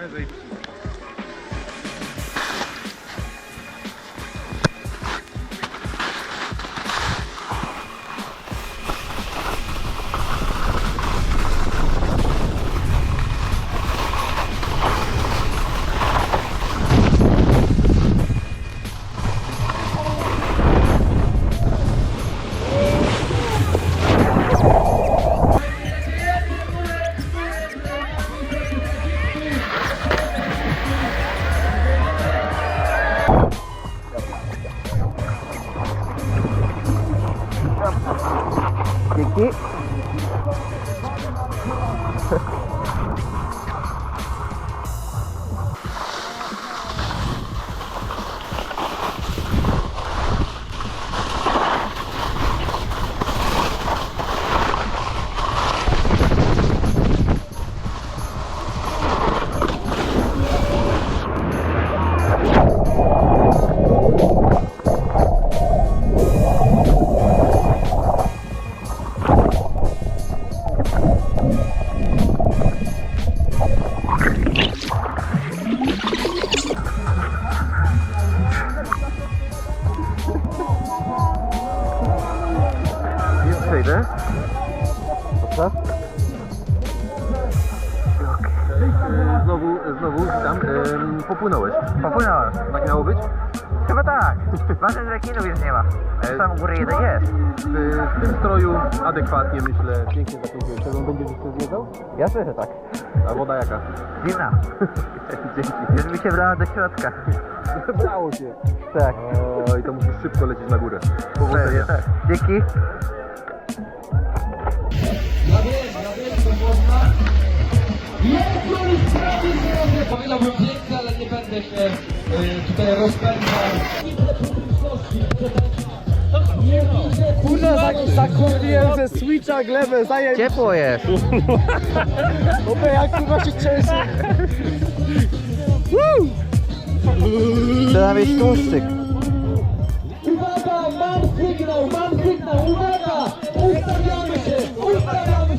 Mas aí, pessoal. Dzięki. Już przejdę. Co? Znowu, znowu tam ym, popłynąłeś. Popłynąłem. Tak miało być? Chyba tak. Ważne, że rekinów już nie ma. E, Tam u góry jeden jest. W, w tym stroju adekwatnie myślę, pięknie zakończyłeś. Czy on będzie jeszcze zwiedzał? Ja że tak. A woda jaka? Zimna. Dzięki. Już mi się brała do środka. Brało się. Tak. Oj, to musisz szybko lecieć na górę. Powodzenia. tak. Dzięki. Powiedziałbym piękne, ale nie będę się y, tutaj rozpędzał. Kurde, zakurwiłem ze Switcha glebę, zajem... Ciepło jest. Opie, jak kurwa się trzęsie. Trzeba mieć tłuszczyk. Uwaga, mam sygnał, mam sygnał, uwaga! Ustawiamy się, ustawiamy